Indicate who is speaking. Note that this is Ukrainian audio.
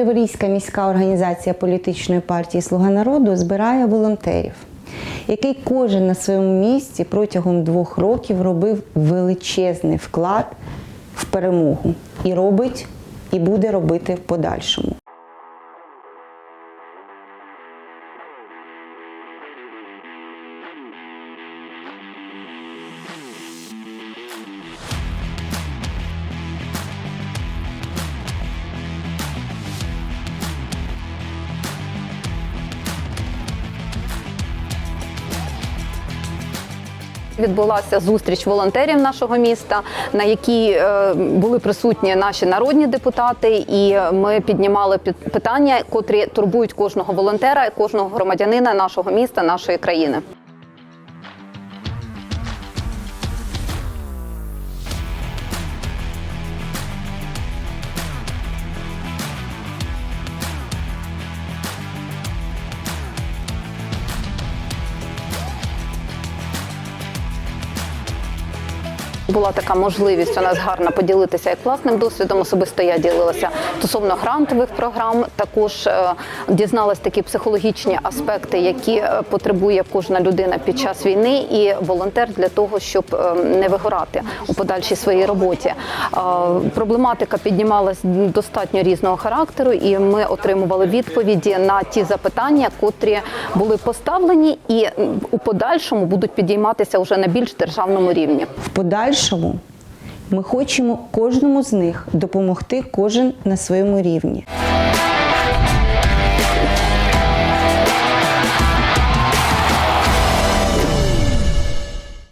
Speaker 1: Криворізька міська організація політичної партії Слуга народу збирає волонтерів, який кожен на своєму місці протягом двох років робив величезний вклад в перемогу і робить, і буде робити в подальшому.
Speaker 2: Відбулася зустріч волонтерів нашого міста, на якій е, були присутні наші народні депутати, і ми піднімали під- питання, котрі турбують кожного волонтера, кожного громадянина нашого міста, нашої країни. Була така можливість у нас гарна поділитися як власним досвідом. Особисто я ділилася стосовно грантових програм. Також е, дізналась такі психологічні аспекти, які е, потребує кожна людина під час війни, і волонтер для того, щоб е, не вигорати у подальшій своїй роботі. Проблематика піднімалась достатньо різного характеру, і ми отримували відповіді на ті запитання, котрі були поставлені, і у подальшому будуть підійматися вже на більш державному рівні.
Speaker 1: В подальшому ми хочемо кожному з них допомогти кожен на своєму рівні.